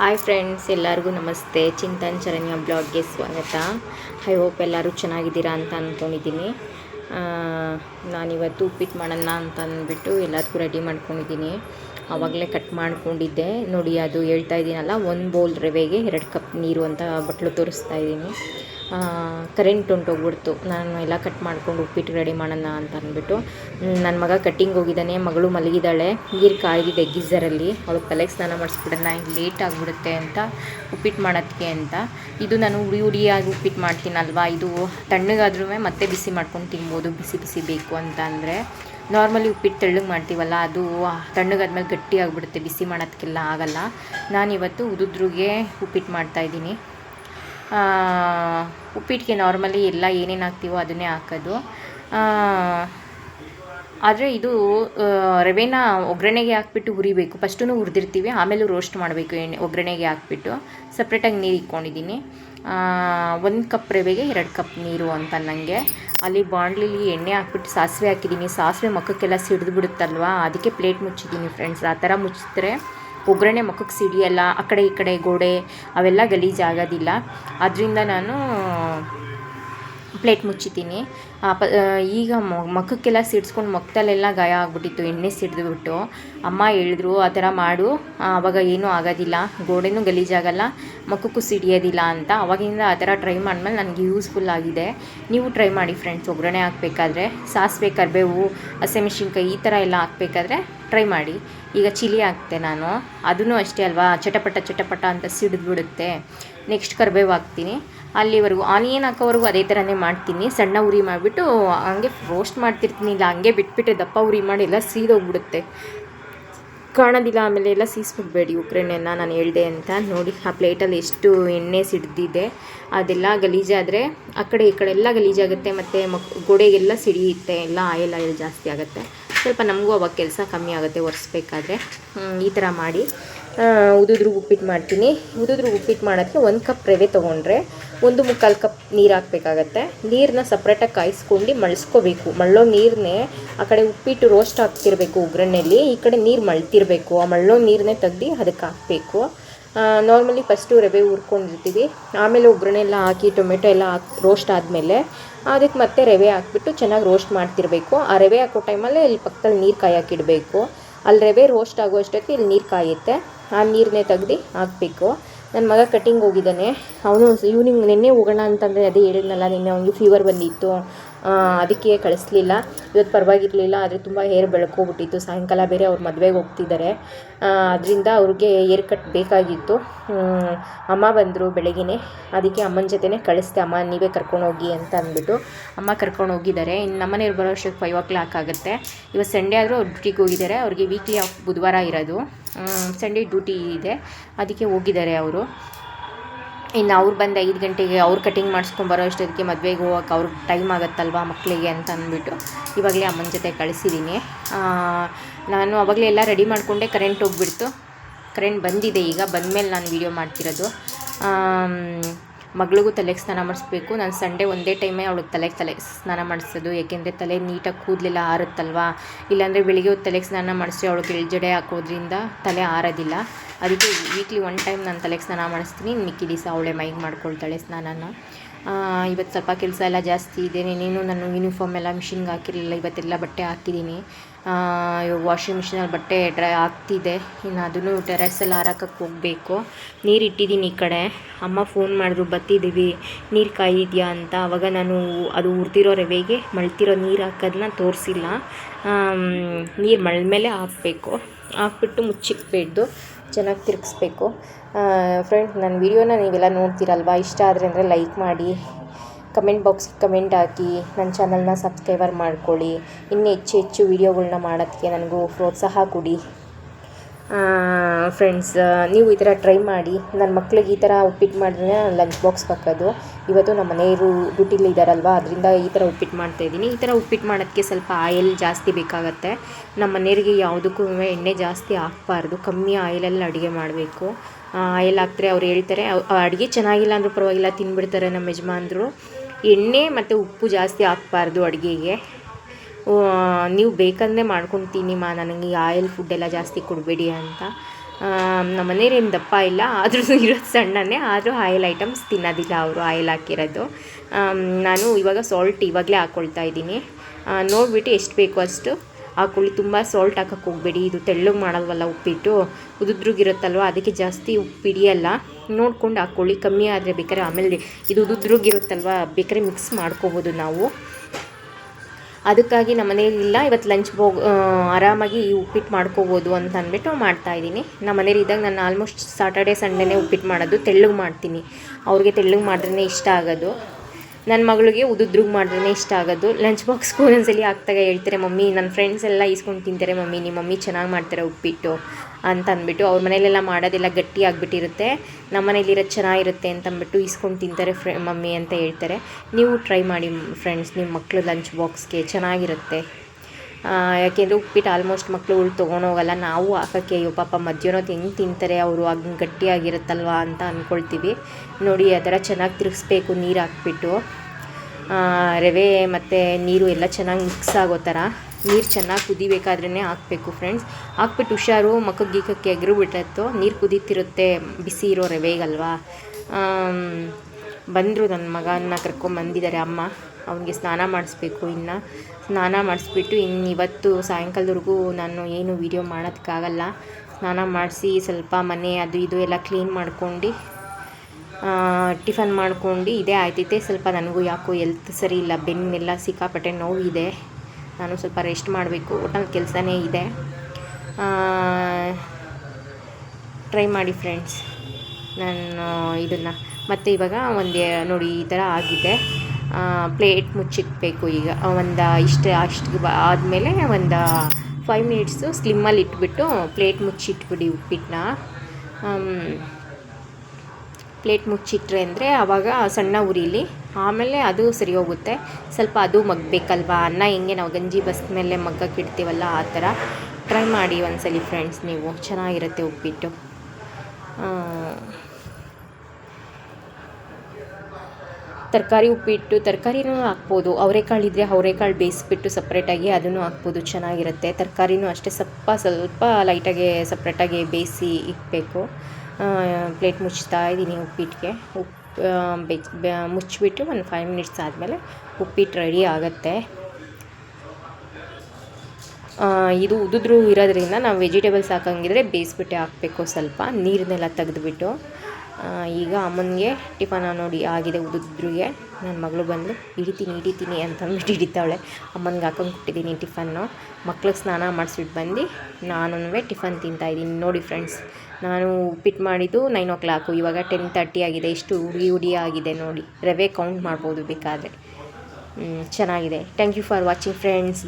Hi friends ಎಲ್ಲರಿಗೂ ನಮಸ್ತೆ. ಚಿಂತನ್ ಚರಣ್ಯ ಬ್ಲಾಗ್ಗೆ ಸ್ವಾಗತ. ಐ ಹೋಪ್ ಎಲ್ಲರೂ ಚೆನ್ನಾಗಿದ್ದೀರಾ ಅಂತ ಅಂದ್ಕೊಂಡಿದ್ದೀನಿ ನಾನಿವತ್ತು ಉಪ್ಪಿಟ್ಟು ಮಾಡೋಣ ಅಂತ ಅಂದ್ಬಿಟ್ಟು ಎಲ್ಲದಕ್ಕೂ ರೆಡಿ ಮಾಡ್ಕೊಂಡಿದ್ದೀನಿ. ಆವಾಗಲೇ ಕಟ್ ಮಾಡ್ಕೊಂಡಿದ್ದೆ. ನೋಡಿ, ಅದು ಹೇಳ್ತಾ ಇದ್ದೀನಲ್ಲ ಒಂದು ಬೌಲ್ ರವೆಗೆ ಎರಡು ಕಪ್ ನೀರು ಅಂತ ಬಟ್ಲು ತೋರಿಸ್ತಾ ಇದ್ದೀನಿ. ಕರೆಂಟ್ ಹೊಂಟೋಗ್ಬಿಡ್ತು ನಾನು ಎಲ್ಲ ಕಟ್ ಮಾಡ್ಕೊಂಡು ಉಪ್ಪಿಟ್ಟು ರೆಡಿ ಮಾಡೋಣ ಅಂತ ಅಂದ್ಬಿಟ್ಟು ನನ್ನ ಮಗ ಕಟ್ಟಿಂಗ್ ಹೋಗಿದ್ದಾನೆ, ಮಗಳು ಮಲಗಿದ್ದಾಳೆ, ನೀರು ಕಾಯ್ದಿದೆ ಗೀಝರಲ್ಲಿ ಅವಳು ತಲೆಗೆ ಸ್ನಾನ ಮಾಡಿಸ್ಬಿಡೋಣ ಲೇಟ್ ಆಗಿಬಿಡುತ್ತೆ ಅಂತ, ಉಪ್ಪಿಟ್ಟು ಮಾಡೋದಕ್ಕೆ ಅಂತ. ಇದು ನಾನು ಉಡಿ ಉಡಿಯಾಗಿ ಉಪ್ಪಿಟ್ಟು ಮಾಡ್ತೀನಲ್ವಾ? ಇದು ತಣ್ಣಗಾದ್ರೂ ಮತ್ತೆ ಬಿಸಿ ಮಾಡ್ಕೊಂಡು ತಿನ್ಬೋದು, ಬಿಸಿ ಬಿಸಿ ಬೇಕು ಅಂತ ಅಂದರೆ. ನಾರ್ಮಲಿ ಉಪ್ಪಿಟ್ಟು ತೆಳ್ಳಗೆ ಮಾಡ್ತೀವಲ್ಲ, ಅದು ತಣ್ಣಗಾದ್ಮೇಲೆ ಗಟ್ಟಿ ಆಗಿಬಿಡುತ್ತೆ, ಬಿಸಿ ಮಾಡೋದಕ್ಕೆಲ್ಲ ಆಗಲ್ಲ. ನಾನಿವತ್ತು ಉದುದ್ರಿಗೆ ಉಪ್ಪಿಟ್ಟು ಮಾಡ್ತಾಯಿದ್ದೀನಿ ಉಪ್ಪಿಟ್ಟಿಗೆ ನಾರ್ಮಲಿ ಎಲ್ಲ ಏನೇನು ಹಾಕ್ತೀವೋ ಅದನ್ನೇ ಹಾಕೋದು. ಆದರೆ ಇದು ರವೆನ ಒಗ್ಗರಣೆಗೆ ಹಾಕ್ಬಿಟ್ಟು ಹುರಿಬೇಕು. ಫಸ್ಟೂ ಹುರಿದಿರ್ತೀವಿ, ಆಮೇಲೆ ರೋಸ್ಟ್ ಮಾಡಬೇಕು, ಎಣ್ಣೆ, ಒಗ್ಗರಣೆಗೆ ಹಾಕ್ಬಿಟ್ಟು. ಸಪ್ರೇಟಾಗಿ ನೀರು ಇಟ್ಕೊಂಡಿದ್ದೀನಿ. ಒಂದು ಕಪ್ ರವೆಗೆ ಎರಡು ಕಪ್ ನೀರು ಅಂತ ನನಗೆ ಅಲ್ಲಿ ಬಾಣಲಿಲಿ ಎಣ್ಣೆ ಹಾಕ್ಬಿಟ್ಟು ಸಾಸಿವೆ ಹಾಕಿದ್ದೀನಿ. ಸಾಸಿವೆ ಮಕ್ಕಕ್ಕೆಲ್ಲ ಸಿಡಿದು ಬಿಡುತ್ತಲ್ವ? ಅದಕ್ಕೆ ಪ್ಲೇಟ್ ಮುಚ್ಚಿದ್ದೀನಿ ಫ್ರೆಂಡ್ಸ್ ಆ ಥರ ಮುಚ್ಚಿದ್ರೆ ಒಗ್ಗರಣೆ ಮುಖಕ್ಕೆ ಸಿಡಿಯಲ್ಲ, ಆ ಕಡೆ ಈ ಕಡೆ ಗೋಡೆ ಅವೆಲ್ಲ ಗಲೀಜಾಗೋದಿಲ್ಲ ಅದರಿಂದ ನಾನು ಪ್ಲೇಟ್ ಮುಚ್ಚಿದ್ದೀನಿ. ಪ ಈಗ ಮುಖಕ್ಕೆಲ್ಲ ಸಿಡ್ಸ್ಕೊಂಡು ಮುಖದಲ್ಲೆಲ್ಲ ಗಾಯ ಆಗ್ಬಿಟ್ಟಿತ್ತು, ಎಣ್ಣೆ ಸಿಡಿದ್ಬಿಟ್ಟು. ಅಮ್ಮ ಹೇಳಿದ್ರು, ಆ ಥರ ಮಾಡು ಆವಾಗ ಏನೂ ಆಗೋದಿಲ್ಲ, ಗೋಡೆನೂ ಗಲೀಜಾಗಲ್ಲ ಮುಖಕ್ಕೂ ಸಿಡಿಯೋದಿಲ್ಲ ಅಂತ. ಅವಾಗಿಂದ ಆ ಥರ ಟ್ರೈ ಮಾಡಿದ್ಮೇಲೆ ನನಗೆ ಯೂಸ್ಫುಲ್ ಆಗಿದೆ. ನೀವು ಟ್ರೈ ಮಾಡಿ ಫ್ರೆಂಡ್ಸ್, ಒಗ್ಗರಣೆ ಹಾಕ್ಬೇಕಾದ್ರೆ, ಸಾಸಿವೆ, ಕರಿಬೇವು ಹಸಿಮೆಣ್ಸಿನ್ಕಾಯಿ ಈ ಥರ ಎಲ್ಲ ಹಾಕಬೇಕಾದ್ರೆ ಟ್ರೈ ಮಾಡಿ. ಈಗ ಚಿಲಿ ಹಾಕ್ತೆ ನಾನು. ಅದೂ ಅಷ್ಟೇ ಅಲ್ವಾ? ಚಟಪಟ ಚಟಪಟ ಅಂತ ಸಿಡಿದ್ಬಿಡುತ್ತೆ ನೆಕ್ಸ್ಟ್ ಕರಿಬೇವು ಹಾಕ್ತೀನಿ. ಅಲ್ಲಿವರೆಗೂ ಆನಿಯನ್ ಹಾಕೋವರೆಗೂ ಅದೇ ಥರನೇ ಮಾಡ್ತೀನಿ. ಸಣ್ಣ ಉರಿ ಮಾಡಿಬಿಟ್ಟು ಹಂಗೆ ರೋಸ್ಟ್ ಮಾಡ್ತಿರ್ತೀನಿ. ಇಲ್ಲ, ಹಂಗೆ ಬಿಟ್ಬಿಟ್ಟೆ ದಪ್ಪ ಉರಿ ಮಾಡಿ ಎಲ್ಲ ಸೀದೋಗ್ಬಿಡುತ್ತೆ. ಕಾಣೋದಿಲ್ಲ, ಆಮೇಲೆ ಎಲ್ಲ ಸೀಸ್ಬಿಡ್ಬೇಡಿ ಉಗ್ರೆಣ್ಣೆನ ನಾನು ಹೇಳಿದೆ ಅಂತ ನೋಡಿ. ಆ ಪ್ಲೇಟಲ್ಲಿ ಎಷ್ಟು ಎಣ್ಣೆ ಸಿಡ್ದಿದೆ. ಅದೆಲ್ಲ ಗಲೀಜಾದರೆ ಆ ಕಡೆ ಈ ಕಡೆ ಎಲ್ಲ ಗಲೀಜಾಗುತ್ತೆ. ಮತ್ತು ಮಕ್, ಗೋಡೆಗೆಲ್ಲ ಸಿಡಿಯುತ್ತೆ. ಎಲ್ಲ ಆಯಿಲ್ ಆಯಿಲ್ ಜಾಸ್ತಿ ಆಗುತ್ತೆ. ಸ್ವಲ್ಪ ನಮಗೂ ಅವಾಗ ಕೆಲಸ ಕಮ್ಮಿ ಆಗುತ್ತೆ, ಒರೆಸ್ಬೇಕಾದ್ರೆ. ಈ ಥರ ಮಾಡಿ. ಉದುದ್ರು ಉಪ್ಪಿಟ್ಟು ಮಾಡ್ತೀನಿ. ಉದುದ್ರು ಉಪ್ಪಿಟ್ಟು ಮಾಡೋಕ್ಕೆ ಒಂದು ಕಪ್ ರವೆ ತೊಗೊಂಡ್ರೆ ಒಂದು ಮುಕ್ಕಾಲು ಕಪ್ ನೀರು ಹಾಕಬೇಕಾಗತ್ತೆ. ನೀರನ್ನ ಸಪ್ರೇಟಾಗಿ ಕಾಯಿಸ್ಕೊಂಡು ಮಳ್ಸ್ಕೋಬೇಕು. ಮಳ್ಳೋ ನೀರನ್ನೇ ಆ ಕಡೆ ಉಪ್ಪಿಟ್ಟು ರೋಸ್ಟ್ ಆಗ್ತಿರಬೇಕು ಒಗ್ಗರಣೆಯಲ್ಲಿ ಈ ಕಡೆ ನೀರು ಮಳ್ತಿರಬೇಕು. ಆ ಮಳ್ಳೋ ನೀರನ್ನೇ ತೆಗ್ದು ಅದಕ್ಕೆ ಹಾಕಬೇಕು. ನಾರ್ಮಲಿ ಫಸ್ಟು ರವೆ ಹುರ್ಕೊಂಡಿರ್ತೀವಿ. ಆಮೇಲೆ ಒಗ್ಗರಣೆ ಎಲ್ಲ ಹಾಕಿ, ಟೊಮೆಟೊ ಎಲ್ಲ ಹಾಕಿ ರೋಸ್ಟ್ ಆದಮೇಲೆ ಅದಕ್ಕೆ ಮತ್ತೆ ರವೆ ಹಾಕ್ಬಿಟ್ಟು ಚೆನ್ನಾಗಿ ರೋಸ್ಟ್ ಮಾಡ್ತಿರಬೇಕು. ಆ ರವೆ ಹಾಕೋ ಟೈಮಲ್ಲೇ ಇಲ್ಲಿ ಪಕ್ಕದಲ್ಲಿ ನೀರು ಕಾಯಾಕಿಡಬೇಕು ಅಲ್ಲಿ ರವೆ ರೋಸ್ಟ್ ಆಗೋ ಅಷ್ಟೊತ್ತಿಗೆ ಇಲ್ಲಿ ನೀರು ಕಾಯುತ್ತೆ. ಆ ನೀರನ್ನೇ ತೆಗ್ದು ಹಾಕಬೇಕು. ನನ್ನ ಮಗ ಕಟಿಂಗ್ ಹೋಗಿದ್ದಾನೆ. ಅವನು ಇವ್ನಿಂಗ್ ನಿನ್ನೆ ಹೋಗೋಣ ಅಂತಂದರೆ ಅದೇ ಹೇಳಿದ್ನಲ್ಲ, ನಿನ್ನೆ ಅವನಿಗೆ ಫೀವರ್ ಬಂದಿತ್ತು. ಅದಕ್ಕೆ ಕಳಿಸ್ಲಿಲ್ಲ. ಇವತ್ತು ಪರವಾಗಿರಲಿಲ್ಲ, ಆದರೆ ತುಂಬ ಹೇರ್ ಬೆಳ್ಕೋಬಿಟ್ಟಿತ್ತು. ಸಾಯಂಕಾಲ ಬೇರೆ ಅವ್ರು ಮದುವೆಗೆ ಹೋಗ್ತಿದ್ದಾರೆ ಅದರಿಂದ ಅವ್ರಿಗೆ ಏರ್ ಕಟ್ ಬೇಕಾಗಿತ್ತು. ಅಮ್ಮ ಬಂದರು ಬೆಳಗ್ಗೆ ಅದಕ್ಕೆ ಅಮ್ಮನ ಜೊತೆನೇ ಕಳಿಸ್ದೆ, ಅಮ್ಮ, ನೀವೇ ಕರ್ಕೊಂಡೋಗಿ ಅಂತ ಅಂದ್ಬಿಟ್ಟು. ಅಮ್ಮ ಕರ್ಕೊಂಡು ಹೋಗಿದ್ದಾರೆ. ಇನ್ನು ನಮ್ಮನೆಯವ್ರು ಬರೋ ಅಷ್ಟಕ್ಕೆ ಫೈವ್ ಓ ಕ್ಲಾಕ್ ಆಗುತ್ತೆ. ಇವತ್ತು ಸಂಡೇ ಆದರೂ ಅವ್ರು ಡ್ಯೂಟಿಗೆ ಹೋಗಿದ್ದಾರೆ. ಅವ್ರಿಗೆ ವೀಕ್ಲಿ ಆಫ್ ಬುಧವಾರ ಇರೋದು. ಸಂಡೇ ಡ್ಯೂಟಿ ಇದೆ. ಅದಕ್ಕೆ ಹೋಗಿದ್ದಾರೆ ಅವರು. ಇನ್ನು ಅವ್ರು ಬಂದು ಐದು ಗಂಟೆಗೆ ಅವ್ರು ಕಟಿಂಗ್ ಮಾಡಿಸ್ಕೊಂಡು ಬರೋ ಅಷ್ಟೊತ್ತಿಗೆ ಮದುವೆಗೆ ಹೋಗೋಕೆ ಅವ್ರಿಗೆ ಟೈಮ್ ಆಗುತ್ತಲ್ವ ಮಕ್ಕಳಿಗೆ ಅಂತ ಅಂದ್ಬಿಟ್ಟು. ಇವಾಗಲೇ ಅಮ್ಮನ ಜೊತೆ ಕಳಿಸಿದ್ದೀನಿ ನಾನು ಅವಾಗಲೇ ಎಲ್ಲ ರೆಡಿ ಮಾಡಿಕೊಂಡೆ ಕರೆಂಟ್ ಹೋಗ್ಬಿಡ್ತು. ಕರೆಂಟ್ ಬಂದಿದೆ ಈಗ, ಬಂದಮೇಲೆ ನಾನು ವೀಡಿಯೋ ಮಾಡ್ತಿರೋದು. ಮಗಳಿಗೂ ತಲೆಗೆ ಸ್ನಾನ ಮಾಡಿಸ್ಬೇಕು. ನಾನು ಸಂಡೇ ಒಂದೇ ಟೈಮೇ ಅವಳಿಗೆ ತಲೆಗೆ ತಲೆ ಸ್ನಾನ ಮಾಡಿಸೋದು. ಏಕೆಂದರೆ ತಲೆ ನೀಟಾಗಿ ಕೂದಲೆಲ್ಲ ಆರುತ್ತಲ್ವಾ? ಇಲ್ಲಾಂದರೆ ಬೆಳಿಗ್ಗೆ ಹೊತ್ತು ತಲೆಗೆ ಸ್ನಾನ ಮಾಡಿಸಿ ಅವಳಿಗೆ ಎಳ್ಜಡೆ ಹಾಕೋದ್ರಿಂದ ತಲೆ ಆರೋದಿಲ್ಲ. ಅದಕ್ಕೆ ವೀಕ್ಲಿ ಒನ್ ಟೈಮ್ ನಾನು ತಲೆಗೆ ಸ್ನಾನ ಮಾಡಿಸ್ತೀನಿ. ಮಿಕ್ಕಿ ದಿವಸ ಅವಳೆ ಮೈಗೆ ಮಾಡ್ಕೊಳ್ತಾಳೆ ಸ್ನಾನನ. ಇವತ್ತು ಸ್ವಲ್ಪ ಕೆಲಸ ಎಲ್ಲ ಜಾಸ್ತಿ ಇದೆ. ನೀನು ನಾನು ಯೂನಿಫಾರ್ಮ್ ಎಲ್ಲ ಮಿಷಿನ್ಗೆ ಹಾಕಿರಲಿಲ್ಲ, ಇವತ್ತೆಲ್ಲ ಬಟ್ಟೆ ಹಾಕಿದ್ದೀನಿ. ವಾಷಿಂಗ್ ಮಿಷಿನಲ್ಲಿ ಬಟ್ಟೆ ಡ್ರೈ ಆಗ್ತಿದೆ. ಇನ್ನು ಅದನ್ನು ಟೆರೆಸಲ್ಲಿ ಹಾರಾಕಕ್ಕೆ ಹೋಗಬೇಕು. ನೀರು ಇಟ್ಟಿದ್ದೀನಿ ಈ ಕಡೆ. ಅಮ್ಮ ಫೋನ್ ಮಾಡಿದ್ರು ಬತ್ತಿದ್ದೀವಿ ನೀರು ಕಾಯಿದೆಯಾ ಅಂತ. ಆವಾಗ ನಾನು ಅದು ಉರ್ತಿರೋ ರವೆಗೆ ಮಳ್ತಿರೋ ನೀರು ಹಾಕೋದನ್ನ ತೋರಿಸಿಲ್ಲ. ನೀರು ಮಳ್ಮೇಲೆ ಹಾಕಬೇಕು. ಹಾಕ್ಬಿಟ್ಟು ಮುಚ್ಚಿಕ್ಬೇಡ್ದು ಚೆನ್ನಾಗಿ ತಿರುಗಿಸ್ಬೇಕು. ಫ್ರೆಂಡ್ಸ್ ನನ್ನ ವೀಡಿಯೋನ ನೀವೆಲ್ಲ ನೋಡ್ತೀರಲ್ವ? ಇಷ್ಟ ಆದರೆ ಅಂದರೆ ಲೈಕ್ ಮಾಡಿ ಕಮೆಂಟ್ ಬಾಕ್ಸ್ಗೆ ಕಮೆಂಟ್ ಹಾಕಿ ನನ್ನ ಚಾನಲ್ನ ಸಬ್ಸ್ಕ್ರೈಬರ್ ಮಾಡ್ಕೊಳ್ಳಿ. ಇನ್ನೂ ಹೆಚ್ಚು ಹೆಚ್ಚು ವೀಡಿಯೋಗಳನ್ನ ಮಾಡೋದಕ್ಕೆ ನನಗೂ ಪ್ರೋತ್ಸಾಹ ಕೊಡಿ. ಫ್ರೆಂಡ್ಸ್ ನೀವು ಈ ಥರ ಟ್ರೈ ಮಾಡಿ ನನ್ನ ಮಕ್ಳಿಗೆ ಈ ಥರ ಉಪ್ಪಿಟ್ಟು ಮಾಡಿದ್ರೆ ಲಂಚ್ ಬಾಕ್ಸ್ ಹಾಕೋದು. ಇವತ್ತು ನಮ್ಮ ಮನೆಯವರು ಡ್ಯೂಟಿಲಿ ಇದ್ದಾರಲ್ವ ಅದರಿಂದ ಈ ಥರ ಉಪ್ಪಿಟ್ಟು ಮಾಡ್ತಾಯಿದ್ದೀನಿ ಈ ಥರ ಉಪ್ಪಿಟ್ಟು ಮಾಡೋದಕ್ಕೆ ಸ್ವಲ್ಪ ಆಯಿಲ್ ಜಾಸ್ತಿ ಬೇಕಾಗತ್ತೆ. ನಮ್ಮ ಮನೆಯವರಿಗೆ ಯಾವುದಕ್ಕೂ ಎಣ್ಣೆ ಜಾಸ್ತಿ ಹಾಕ್ಬಾರ್ದು. ಕಮ್ಮಿ ಆಯಿಲಲ್ಲಿ ಅಡುಗೆ ಮಾಡಬೇಕು. ಆಯಿಲ್ ಹಾಕ್ತಾರೆ ಅವ್ರು ಹೇಳ್ತಾರೆ. ಅಡುಗೆ ಚೆನ್ನಾಗಿಲ್ಲ ಅಂದರೂ ಪರವಾಗಿಲ್ಲ ತಿಂದ್ಬಿಡ್ತಾರೆ ನಮ್ಮ ಯಜಮಾನ್ರು. ಎಣ್ಣೆ ಮತ್ತು ಉಪ್ಪು ಜಾಸ್ತಿ ಹಾಕ್ಬಾರ್ದು ಅಡುಗೆಗೆ. ನೀವು ಬೇಕಂದರೆ ಮಾಡ್ಕೊಂಡು ಮಾ, ನನಗೆ ಆಯಿಲ್ ಫುಡ್ಡೆಲ್ಲ ಜಾಸ್ತಿ ಕೊಡಬೇಡಿ ಅಂತ. ನಮ್ಮ ಮನೆಯವ್ರೇನು ದಪ್ಪ ಇಲ್ಲ, ಆದರೂ ಇರೋದು ಸಣ್ಣನೇ, ಆದರೂ ಆಯಿಲ್ ಐಟಮ್ಸ್ ತಿನ್ನೋದಿಲ್ಲ ಅವರು, ಆಯಿಲ್ ಹಾಕಿರೋದು. ನಾನು ಇವಾಗ ಸಾಲ್ಟ್ ಇವಾಗಲೇ ಹಾಕ್ಕೊಳ್ತಾ ಇದ್ದೀನಿ. ನೋಡಿಬಿಟ್ಟು ಎಷ್ಟು ಬೇಕು ಅಷ್ಟು. ಹಾಕ್ಕೊಳ್ಳಿ ತುಂಬ ಸಾಲ್ಟ್ ಹಾಕಕ್ಕೆ ಹೋಗಬೇಡಿ. ಇದು ತೆಳ್ಳಗೆ ಮಾಡಲ್ವಲ್ಲ ಉಪ್ಪಿಟ್ಟು? ಉದುದ್ರುಗಿರುತ್ತಲ್ವ? ಅದಕ್ಕೆ ಜಾಸ್ತಿ ಉಪ್ಪು ಹಿಡಿಯಲ್ಲ. ನೋಡ್ಕೊಂಡು ಹಾಕ್ಕೊಳ್ಳಿ ಕಮ್ಮಿ ಆದರೆ ಬೇಕಾದ್ರೆ ಆಮೇಲೆ ಇದು ಉದುದ್ರುಗಿರುತ್ತಲ್ವ? ಬೇಕಾದ್ರೆ ಮಿಕ್ಸ್ ಮಾಡ್ಕೋಬೋದು ನಾವು. ಅದಕ್ಕಾಗಿ ನಮ್ಮ ಮನೇಲಿ ಇಲ್ಲ. ಇವತ್ತು ಲಂಚ್ ಬೋ ಆರಾಮಾಗಿ ಉಪ್ಪಿಟ್ಟು ಮಾಡ್ಕೋಬೋದು ಅಂತ ಅಂದ್ಬಿಟ್ಟು ಮಾಡ್ತಾ ಇದ್ದೀನಿ. ನಮ್ಮ ಮನೇಲಿ ಇದ್ದಾಗ ನಾನು ಆಲ್ಮೋಸ್ಟ್ ಸಾಟರ್ಡೆ ಸಂಡೇನೇ ಉಪ್ಪಿಟ್ಟು ಮಾಡೋದು. ತೆಳ್ಳಗೆ ಮಾಡ್ತೀನಿ. ಅವ್ರಿಗೆ ತೆಳ್ಳಗೆ ಮಾಡಿದ್ರೆ ಇಷ್ಟ ಆಗೋದು. ನನ್ನ ಮಗಳಿಗೆ ಉದುದ್ರಿಗೆ ಮಾಡಿದ್ರೆ ಇಷ್ಟ ಆಗೋದು. ಲಂಚ್ ಬಾಕ್ಸ್ ಒಂದೊಂದ್ಸಲಿ ಹಾಕ್ದಾಗ ಹೇಳ್ತಾರೆ, ಮಮ್ಮಿ ನನ್ನ ಫ್ರೆಂಡ್ಸ್ ಎಲ್ಲ ಈಸ್ಕೊಂಡು ತಿಂತಾರೆ ಮಮ್ಮಿ ನಿಮ್ಮ ಮಮ್ಮಿ ಚೆನ್ನಾಗಿ ಮಾಡ್ತಾರೆ ಉಪ್ಪಿಟ್ಟು ಅಂತ ಅಂದ್ಬಿಟ್ಟು ಅವ್ರ ಮನೇಲೆಲ್ಲ ಮಾಡೋದೆಲ್ಲ ಗಟ್ಟಿ ಆಗಿಬಿಟ್ಟಿರುತ್ತೆ. ನಮ್ಮ ಮನೇಲಿರೋದು ಚೆನ್ನಾಗಿರುತ್ತೆ ಅಂತ ಅಂದ್ಬಿಟ್ಟು ಈಸ್ಕೊಂಡು ತಿಂತಾರೆ ಫ್ರೆ, ಮಮ್ಮಿ ಅಂತ ಹೇಳ್ತಾರೆ. ನೀವು ಟ್ರೈ ಮಾಡಿ ಫ್ರೆಂಡ್ಸ್ ನಿಮ್ಮ ಮಕ್ಕಳು ಲಂಚ್ ಬಾಕ್ಸ್ಗೆ ಚೆನ್ನಾಗಿರುತ್ತೆ. ಯಾಕೆಂದರೆ ಉಪ್ಪಿಟ್ಟು ಆಲ್ಮೋಸ್ಟ್ ಮಕ್ಕಳುಗಳು ತೊಗೊಂಡೋಗಲ್ಲ ನಾವು ಹಾಕೋಕ್ಕೆ ಅಯ್ಯೋ ಪಾಪ ಮಧ್ಯಾಹ್ನದ ಹೆಂಗೆ ತಿಂತಾರೆ, ಅವರು ಹಂಗೆ ಗಟ್ಟಿಯಾಗಿರುತ್ತಲ್ವ ಅಂತ ಅಂದ್ಕೊಳ್ತೀವಿ ನೋಡಿ, ಆ ಥರ ಚೆನ್ನಾಗಿ ತಿರುಗಿಸ್ಬೇಕು, ನೀರು ಹಾಕ್ಬಿಟ್ಟು. ರವೆ ಮತ್ತು ನೀರು ಎಲ್ಲ ಚೆನ್ನಾಗಿ ಮಿಕ್ಸ್ ಆಗೋ ಥರ ನೀರು ಚೆನ್ನಾಗಿ ಕುದಿಬೇಕಾದ್ರೇ ಹಾಕಬೇಕು ಫ್ರೆಂಡ್ಸ್ ಹಾಕ್ಬಿಟ್ಟು ಹುಷಾರು, ಮಕ್ಕಗೆ ಗೀಕಕ್ಕೆ ಎಗರು ಬಿಟ್ಟಿತ್ತು ನೀರು ಕುದೀತಿರುತ್ತೆ, ಬಿಸಿ ಇರೋ ರವೆಗಲ್ವಾ. ಬಂದರು ನನ್ನ ಮಗನ ಕರ್ಕೊಂಬಂದಿದ್ದಾರೆ ಅಮ್ಮ. ಅವನಿಗೆ ಸ್ನಾನ ಮಾಡಿಸ್ಬೇಕು ಇನ್ನು. ಸ್ನಾನ ಮಾಡಿಸ್ಬಿಟ್ಟು ಇನ್ನು ಇವತ್ತು ಸಾಯಂಕಾಲದವರೆಗೂ ನಾನು ಏನು ವೀಡಿಯೋ ಮಾಡೋದಕ್ಕಾಗಲ್ಲ ಸ್ನಾನ ಮಾಡಿಸಿ ಸ್ವಲ್ಪ ಮನೆ ಅದು ಇದು ಎಲ್ಲ ಕ್ಲೀನ್ ಮಾಡ್ಕೊಂಡು ಟಿಫನ್ ಮಾಡ್ಕೊಂಡು ಇದೇ ಆಯ್ತೈತೆ ಸ್ವಲ್ಪ ನನಗೂ ಯಾಕೋ ಎಲ್ತ್ ಸರಿ ಇಲ್ಲ, ಬೆನ್ನೆಲ್ಲ ಸಿಕ್ಕಾಪಟ್ಟೆ ನೋವಿದೆ ನಾನು ಸ್ವಲ್ಪ ರೆಸ್ಟ್ ಮಾಡಬೇಕು ಒಟ್ಟಲ್ಲಿ ಕೆಲಸನೇ ಇದೆ. ಟ್ರೈ ಮಾಡಿ ಫ್ರೆಂಡ್ಸ್ ನಾನು, ಇದನ್ನು. ಮತ್ತು ಇವಾಗ ಒಂದು, ನೋಡಿ, ಈ ಥರ ಆಗಿದೆ. ಪ್ಲೇಟ್ ಮುಚ್ಚಿಕ್ಬೇಕು ಈಗ. ಒಂದು ಇಷ್ಟು, ಅಷ್ಟು ಆದಮೇಲೆ ಒಂದು ಫೈವ್ ಮಿನಿಟ್ಸು ಸ್ಲಿಮ್ಮಲ್ಲಿ ಇಟ್ಬಿಟ್ಟು ಪ್ಲೇಟ್ ಮುಚ್ಚಿಟ್ಬಿಡಿ ಉಪ್ಪಿಟ್ಟನ್ನ ಪ್ಲೇಟ್ ಮುಚ್ಚಿಟ್ರೆ ಅಂದರೆ ಆವಾಗ ಸಣ್ಣ ಉರಿಲಿ. ಆಮೇಲೆ ಅದು ಸರಿ ಹೋಗುತ್ತೆ. ಸ್ವಲ್ಪ ಅದು ಮಗ್ಬೇಕಲ್ವಾ? ಅನ್ನ ಹೆಂಗೆ ನಾವು ಗಂಜಿ ಬಸ್ ಮೇಲೆ ಮಗ್ಗಕ್ಕೆ ಇಡ್ತೀವಲ್ಲ ಆ ಥರ. ಟ್ರೈ ಮಾಡಿ ಒಂದ್ಸಲಿ ಫ್ರೆಂಡ್ಸ್ ನೀವು. ಚೆನ್ನಾಗಿರುತ್ತೆ ಉಪ್ಪಿಟ್ಟು. ತರಕಾರಿ ಉಪ್ಪಿಟ್ಟು, ತರಕಾರಿನೂ ಹಾಕ್ಬೋದು. ಅವರೆಕಾಳು ಇದ್ದರೆ ಅವರೆಕಾಳು ಬೇಯಿಸ್ಬಿಟ್ಟು ಸಪ್ರೇಟಾಗಿ ಅದನ್ನು ಹಾಕ್ಬೋದು. ಚೆನ್ನಾಗಿರುತ್ತೆ. ತರಕಾರಿನೂ ಅಷ್ಟೇ ಸ್ವಲ್ಪ ಸ್ವಲ್ಪ ಲೈಟಾಗಿ ಸಪ್ರೇಟಾಗಿ ಬೇಯಿಸಿ ಇಡಬೇಕು ಪ್ಲೇಟ್ ಮುಚ್ತಾ ಇದ್ದೀನಿ ಉಪ್ಪಿಟ್ಟಿಗೆ ಉಪ್ಪು ಬೆಚ್ ಮುಚ್ಚಿಬಿಟ್ಟು ಒಂದು ಫೈವ್ ಮಿನಿಟ್ಸ್ ಆದಮೇಲೆ ಉಪ್ಪಿಟ್ಟು ರೆಡಿ ಆಗುತ್ತೆ. ಇದು ಉದುದ್ರು ಇರೋದ್ರಿಂದ ನಾವು ವೆಜಿಟೇಬಲ್ಸ್ ಹಾಕಂಗಿದ್ರೆ ಬೇಯಿಸ್ಬಿಟ್ಟೆ ಹಾಕಬೇಕು ಸ್ವಲ್ಪ. ನೀರನ್ನೆಲ್ಲ ತೆಗೆದುಬಿಟ್ಟು. ಈಗ ಅಮ್ಮನಿಗೆ ಟಿಫನ್ ನೋಡಿ ಆಗಿದೆ ಉದುದ್ರಿಗೆ ನನ್ನ ಮಗಳು ಬಂದು ಹಿಡಿತೀನಿ ಹಿಡಿತೀನಿ ಅಂತಂದ್ಬಿಟ್ಟು ಹಿಡಿತಾವಳೆ. ಅಮ್ಮನಿಗೆ ಹಾಕೊಂಡು ಕೊಟ್ಟಿದ್ದೀನಿ ಟಿಫನ್ನು. ಮಕ್ಳಿಗೆ ಸ್ನಾನ ಮಾಡಿಸ್ಬಿಟ್ಟು ಬಂದು ನಾನು ಟಿಫನ್ ತಿಂತಾಯಿದ್ದೀನಿ ನೋಡಿ ಫ್ರೆಂಡ್ಸ್, ನಾನು ಉಪ್ಪಿಟ್ಟು ಮಾಡಿದ್ದು ನೈನ್ ಓ ಕ್ಲಾಕು. ಇವಾಗ ಟೆನ್ ತರ್ಟಿ ಆಗಿದೆ. ಎಷ್ಟು ಉಡಿ ಉಡಿ ಆಗಿದೆ ನೋಡಿ. ರವೆ ಕೌಂಟ್ ಮಾಡ್ಬೋದು ಬೇಕಾದರೆ. ಚೆನ್ನಾಗಿದೆ. Thank you for watching friends.